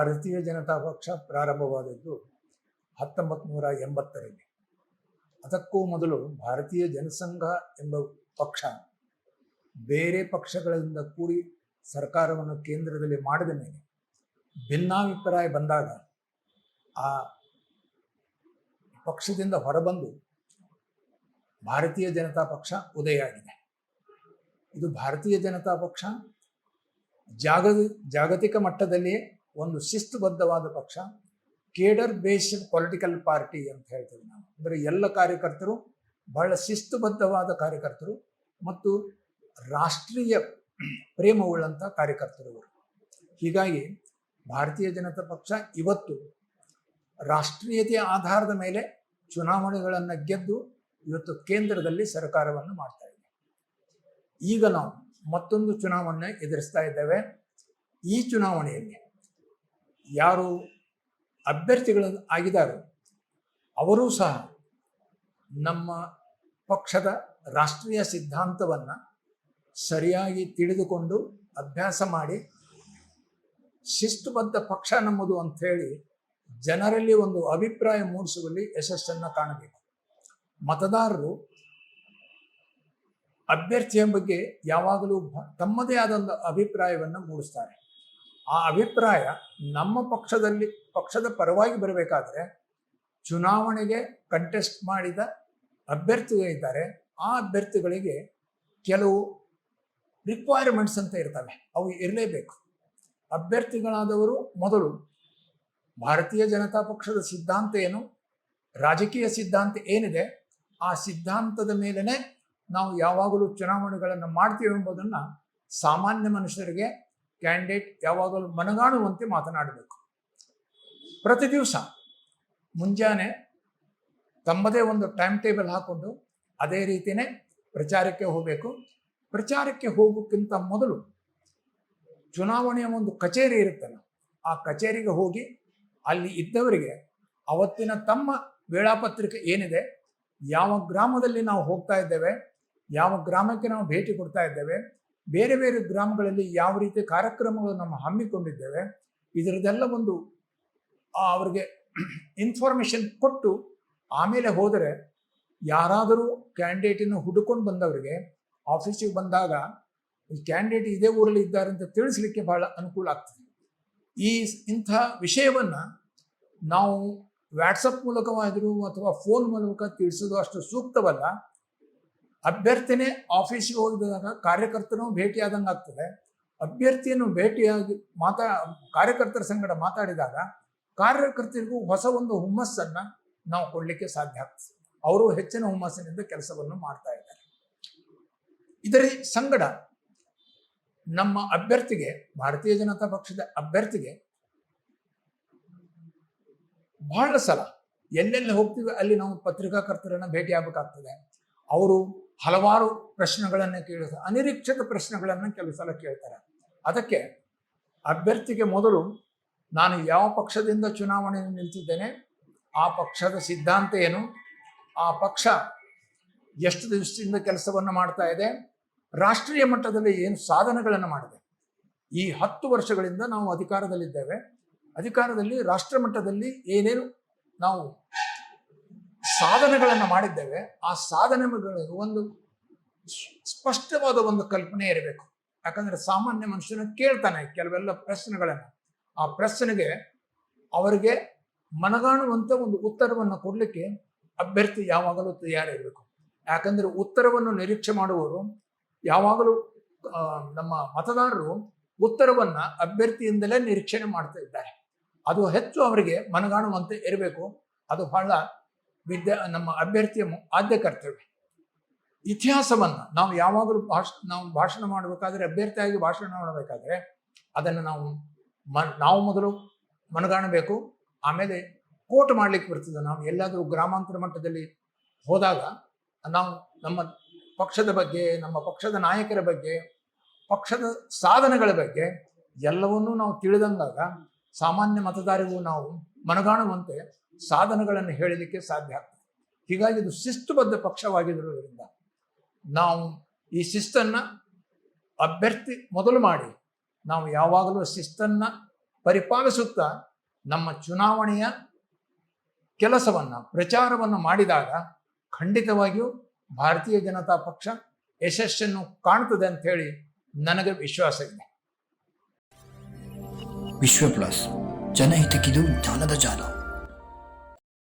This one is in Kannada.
ಭಾರತೀಯ ಜನತಾ ಪಕ್ಷ ಪ್ರಾರಂಭವಾದದ್ದು ಹತ್ತೊಂಬತ್ತು ನೂರ ಎಂಬತ್ತರಲ್ಲಿ ಅದಕ್ಕೂ ಮೊದಲು ಭಾರತೀಯ ಜನಸಂಘ ಎಂಬ ಪಕ್ಷ ಬೇರೆ ಪಕ್ಷಗಳಿಂದ ಕೂಡಿ ಸರ್ಕಾರವನ್ನು ಕೇಂದ್ರದಲ್ಲಿ ಮಾಡಿದ ಮೇಲೆ ಭಿನ್ನಾಭಿಪ್ರಾಯ ಬಂದಾಗ ಆ ಪಕ್ಷದಿಂದ ಹೊರಬಂದು ಭಾರತೀಯ ಜನತಾ ಪಕ್ಷ ಉದಯ ಆಗಿದೆ. ಇದು ಭಾರತೀಯ ಜನತಾ ಪಕ್ಷ ಜಾಗ ಜಾಗತಿಕ ಮಟ್ಟದಲ್ಲಿ ಒಂದು ಶಿಸ್ತುಬದ್ಧವಾದ ಪಕ್ಷ, ಕೇಡರ್ ಬೇಸ್ಡ್ ಪೊಲಿಟಿಕಲ್ ಪಾರ್ಟಿ ಅಂತ ಹೇಳ್ತೇವೆ ನಾವು. ಅಂದರೆ ಎಲ್ಲ ಕಾರ್ಯಕರ್ತರು, ಬಹಳ ಶಿಸ್ತುಬದ್ಧವಾದ ಕಾರ್ಯಕರ್ತರು ಮತ್ತು ರಾಷ್ಟ್ರೀಯ ಪ್ರೇಮವುಳ್ಳಂಥ ಕಾರ್ಯಕರ್ತರು ಹೀಗಾಗಿ ಭಾರತೀಯ ಜನತಾ ಪಕ್ಷ ಇವತ್ತು ರಾಷ್ಟ್ರೀಯತೆಯ ಆಧಾರದ ಮೇಲೆ ಚುನಾವಣೆಗಳನ್ನು ಗೆದ್ದು ಇವತ್ತು ಕೇಂದ್ರದಲ್ಲಿ ಸರ್ಕಾರವನ್ನು ಮಾಡ್ತಾ ಇದೆ. ಈಗ ನಾವು ಮತ್ತೊಂದು ಚುನಾವಣೆ ಎದುರಿಸ್ತಾ ಇದ್ದೇವೆ. ಈ ಚುನಾವಣೆಯಲ್ಲಿ ಯಾರು ಅಭ್ಯರ್ಥಿಗಳು ಆಗಿದ್ದಾರೋ, ಅವರೂ ಸಹ ನಮ್ಮ ಪಕ್ಷದ ರಾಷ್ಟ್ರೀಯ ಸಿದ್ಧಾಂತವನ್ನು ಸರಿಯಾಗಿ ತಿಳಿದುಕೊಂಡು ಅಭ್ಯಾಸ ಮಾಡಿ ಶಿಸ್ತುಬದ್ಧ ಪಕ್ಷ ನಮ್ಮದು ಅಂತ ಹೇಳಿ ಜನರಲ್ಲಿ ಒಂದು ಅಭಿಪ್ರಾಯ ಮೂಡಿಸುವಲ್ಲಿ ಯಶಸ್ಸನ್ನು ಕಾಣಬೇಕು. ಮತದಾರರು ಅಭ್ಯರ್ಥಿಯ ಬಗ್ಗೆ ಯಾವಾಗಲೂ ತಮ್ಮದೇ ತಮ್ಮದೇ ಆದೊಂದು ಅಭಿಪ್ರಾಯವನ್ನು ಮೂಡಿಸ್ತಾರೆ. ಆ ಅಭಿಪ್ರಾಯ ನಮ್ಮ ಪಕ್ಷದಲ್ಲಿ, ಪಕ್ಷದ ಪರವಾಗಿ ಬರಬೇಕಾದ್ರೆ ಚುನಾವಣೆಗೆ ಕಂಟೆಸ್ಟ್ ಮಾಡಿದ ಅಭ್ಯರ್ಥಿಗಳಿದ್ದಾರೆ ಆ ಅಭ್ಯರ್ಥಿಗಳಿಗೆ ಕೆಲವು ರಿಕ್ವೈರ್ಮೆಂಟ್ಸ್ ಅಂತ ಇರ್ತವೆ. ಅವು ಇರಲೇಬೇಕು. ಅಭ್ಯರ್ಥಿಗಳಾದವರು ಮೊದಲು ಭಾರತೀಯ ಜನತಾ ಪಕ್ಷದ ಸಿದ್ಧಾಂತ ಏನು? ರಾಜಕೀಯ ಸಿದ್ಧಾಂತ ಏನಿದೆ? ಆ ಸಿದ್ಧಾಂತದ ಮೇಲೇ ನಾವು ಯಾವಾಗಲೂ ಚುನಾವಣೆಗಳನ್ನು ಮಾಡ್ತೀವಿ ಎಂಬುದನ್ನು ಸಾಮಾನ್ಯ ಮನುಷ್ಯರಿಗೆ ಕ್ಯಾಂಡಿಡೇಟ್ ಯಾವಾಗಲೂ ಮನಗಾಣುವಂತೆ ಮಾತನಾಡಬೇಕು. ಪ್ರತಿ ದಿವಸ ಮುಂಜಾನೆ ತಮ್ಮದೇ ಒಂದು ಟೈಮ್ ಟೇಬಲ್ ಹಾಕೊಂಡು ಅದೇ ರೀತಿಯೇ ಪ್ರಚಾರಕ್ಕೆ ಹೋಗಬೇಕು. ಪ್ರಚಾರಕ್ಕೆ ಹೋಗೋಕ್ಕಿಂತ ಮೊದಲು ಚುನಾವಣೆಯ ಒಂದು ಕಚೇರಿ ಇರುತ್ತಲ್ಲ, ಆ ಕಚೇರಿಗೆ ಹೋಗಿ ಅಲ್ಲಿ ಇದ್ದವರಿಗೆ ಅವತ್ತಿನ ತಮ್ಮ ವೇಳಾಪತ್ರಿಕೆ ಏನಿದೆ, ಯಾವ ಗ್ರಾಮದಲ್ಲಿ ನಾವು ಹೋಗ್ತಾ ಇದ್ದೇವೆ, ಯಾವ ಗ್ರಾಮಕ್ಕೆ ನಾವು ಭೇಟಿ ಕೊಡ್ತಾ ಇದ್ದೇವೆ ಬೇರೆ ಬೇರೆ ಗ್ರಾಮಗಳಲ್ಲಿ ಯಾವ ರೀತಿ ಕಾರ್ಯಕ್ರಮಗಳು ನಮ್ಮ ಹಮ್ಮಿಕೊಂಡಿದ್ದೇವೆ ಇದರದೆಲ್ಲ ಒಂದು ಅವ್ರಿಗೆ ಇನ್ಫಾರ್ಮೇಷನ್ ಕೊಟ್ಟು ಆಮೇಲೆ ಹೋದರೆ ಯಾರಾದರೂ ಕ್ಯಾಂಡಿಡೇಟನ್ನು ಹುಡುಕೊಂಡು ಬಂದವರಿಗೆ ಆಫೀಸಿಗೆ ಬಂದಾಗ ಈ ಕ್ಯಾಂಡಿಡೇಟ್ ಇದೇ ಊರಲ್ಲಿ ಇದ್ದಾರೆ ಅಂತ ತಿಳಿಸ್ಲಿಕ್ಕೆ ಬಹಳ ಅನುಕೂಲ ಆಗ್ತದೆ. ಈ ಇಂಥ ವಿಷಯವನ್ನು ನಾವು ವ್ಯಾಟ್ಸಪ್ ಮೂಲಕವಾದರೂ ಅಥವಾ ಫೋನ್ ಮೂಲಕ ತಿಳಿಸೋದು ಅಷ್ಟು ಸೂಕ್ತವಲ್ಲ. ಅಭ್ಯರ್ಥಿನೇ ಆಫೀಸಿಗೆ ಹೋಗಿದಾಗ ಕಾರ್ಯಕರ್ತನೂ ಭೇಟಿಯಾದಂಗೆ ಆಗ್ತದೆ. ಅಭ್ಯರ್ಥಿಯನ್ನು ಭೇಟಿಯಾಗಿ ಮಾತಾ, ಕಾರ್ಯಕರ್ತರ ಸಂಗಡ ಮಾತಾಡಿದಾಗ ಕಾರ್ಯಕರ್ತರಿಗೂ ಹೊಸ ಒಂದು ಹುಮ್ಮಸ್ಸನ್ನು ನಾವು ಕೊಡಲಿಕ್ಕೆ ಸಾಧ್ಯ ಆಗ್ತದೆ. ಅವರು ಹೆಚ್ಚಿನ ಹುಮ್ಮಸ್ಸಿನಿಂದ ಕೆಲಸವನ್ನು ಮಾಡ್ತಾ ಇದ್ದಾರೆ. ಇದರ ಸಂಗಡ ನಮ್ಮ ಅಭ್ಯರ್ಥಿಗೆ, ಭಾರತೀಯ ಜನತಾ ಪಕ್ಷದ ಅಭ್ಯರ್ಥಿಗೆ ಬಹಳ ಸಲ ಎಲ್ಲೆಲ್ಲಿ ಹೋಗ್ತೀವಿ ಅಲ್ಲಿ ನಾವು ಪತ್ರಿಕಾಕರ್ತರನ್ನ ಭೇಟಿ ಆಗಬೇಕಾಗ್ತದೆ. ಅವರು ಹಲವಾರು ಪ್ರಶ್ನೆಗಳನ್ನು ಕೇಳಿದ ಅನಿರೀಕ್ಷಿತ ಪ್ರಶ್ನೆಗಳನ್ನು ಕೆಲವು ಸಲ ಕೇಳ್ತಾರೆ. ಅದಕ್ಕೆ ಅಭ್ಯರ್ಥಿಗೆ ಮೊದಲು ನಾನು ಯಾವ ಪಕ್ಷದಿಂದ ಚುನಾವಣೆ ನಿಲ್ತಿದ್ದೇನೆ, ಆ ಪಕ್ಷದ ಸಿದ್ಧಾಂತ ಏನು, ಆ ಪಕ್ಷ ಎಷ್ಟು ದಿವಸದಿಂದ ಕೆಲಸವನ್ನು ಮಾಡ್ತಾ ಇದೆ, ರಾಷ್ಟ್ರೀಯ ಮಟ್ಟದಲ್ಲಿ ಏನು ಸಾಧನೆಗಳನ್ನು ಮಾಡಿದೆ. ಈ ಹತ್ತು ವರ್ಷಗಳಿಂದ ನಾವು ಅಧಿಕಾರದಲ್ಲಿದ್ದೇವೆ. ಅಧಿಕಾರದಲ್ಲಿ ರಾಷ್ಟ್ರ ಮಟ್ಟದಲ್ಲಿ ಏನೇನು ನಾವು ಸಾಧನೆಗಳನ್ನು ಮಾಡಿದ್ದೇವೆ, ಆ ಸಾಧನೆಗಳಿಗೆ ಒಂದು ಸ್ಪಷ್ಟವಾದ ಒಂದು ಕಲ್ಪನೆ ಇರಬೇಕು. ಯಾಕಂದ್ರೆ ಸಾಮಾನ್ಯ ಮನುಷ್ಯನ ಕೇಳ್ತಾನೆ ಕೆಲವೆಲ್ಲ ಪ್ರಶ್ನೆಗಳನ್ನು. ಆ ಪ್ರಶ್ನೆಗೆ ಅವರಿಗೆ ಮನಗಾಣುವಂತ ಒಂದು ಉತ್ತರವನ್ನು ಕೊಡಲಿಕ್ಕೆ ಅಭ್ಯರ್ಥಿ ಯಾವಾಗಲೂ ತಯಾರಿರಬೇಕು. ಯಾಕಂದ್ರೆ ಉತ್ತರವನ್ನು ನಿರೀಕ್ಷೆ ಮಾಡುವವರು, ಯಾವಾಗಲೂ ನಮ್ಮ ಮತದಾರರು ಉತ್ತರವನ್ನ ಅಭ್ಯರ್ಥಿಯಿಂದಲೇ ನಿರೀಕ್ಷಣೆ ಮಾಡ್ತಾ ಇದ್ದಾರೆ. ಅದು ಹೆಚ್ಚು ಅವರಿಗೆ ಮನಗಾಣುವಂತೆ ಇರಬೇಕು. ಅದು ಬಹಳ ವಿದ್ಯಾ, ನಮ್ಮ ಅಭ್ಯರ್ಥಿಯ ಆದ್ಯ ಕರ್ತವ್ಯ. ಇತಿಹಾಸವನ್ನು ನಾವು ಯಾವಾಗಲೂ ಭಾಷ, ನಾವು ಭಾಷಣ ಮಾಡಬೇಕಾದ್ರೆ, ಅಭ್ಯರ್ಥಿಯಾಗಿ ಭಾಷಣ ಮಾಡಬೇಕಾದ್ರೆ, ಅದನ್ನು ನಾವು ಮ, ನಾವು ಮೊದಲು ಮನಗಾಣಬೇಕು. ಆಮೇಲೆ ಕೋಟ್ ಮಾಡ್ಲಿಕ್ಕೆ ಬರ್ತದೆ. ನಾವು ಎಲ್ಲಾದರೂ ಗ್ರಾಮಾಂತರ ಮಟ್ಟದಲ್ಲಿ ಹೋದಾಗ, ನಾವು ನಮ್ಮ ಪಕ್ಷದ ಬಗ್ಗೆ, ನಮ್ಮ ಪಕ್ಷದ ನಾಯಕರ ಬಗ್ಗೆ, ಪಕ್ಷದ ಸಾಧನೆಗಳ ಬಗ್ಗೆ ಎಲ್ಲವನ್ನೂ ನಾವು ತಿಳಿದಂಗಾಗ ಸಾಮಾನ್ಯ ಮತದಾರರಿಗೂ ನಾವು ಮನಗಾಣುವಂತೆ ಸಾಧನೆಗಳನ್ನು ಹೇಳಲಿಕ್ಕೆ ಸಾಧ್ಯ ಆಗ್ತದೆ. ಹೀಗಾಗಿ ಇದು ಶಿಸ್ತುಬದ್ಧ ಪಕ್ಷವಾಗಿರುವುದರಿಂದ ನಾವು ಈ ಶಿಸ್ತನ್ನು ಅಭ್ಯರ್ಥಿ ಮೊದಲು ಮಾಡಿ, ನಾವು ಯಾವಾಗಲೂ ಶಿಸ್ತನ್ನು ಪರಿಪಾಲಿಸುತ್ತಾ ನಮ್ಮ ಚುನಾವಣೆಯ ಕೆಲಸವನ್ನ, ಪ್ರಚಾರವನ್ನು ಮಾಡಿದಾಗ ಖಂಡಿತವಾಗಿಯೂ ಭಾರತೀಯ ಜನತಾ ಪಕ್ಷ ಯಶಸ್ಸನ್ನು ಕಾಣ್ತದೆ ಅಂತ ಹೇಳಿ ನನಗೆ ವಿಶ್ವಾಸ ಇದೆ. ವಿಶ್ವ ಪ್ಲಸ್, ಜನಹಿತಕ್ಕಿದು ಜ್ಞಾನದ ಜಾಲ.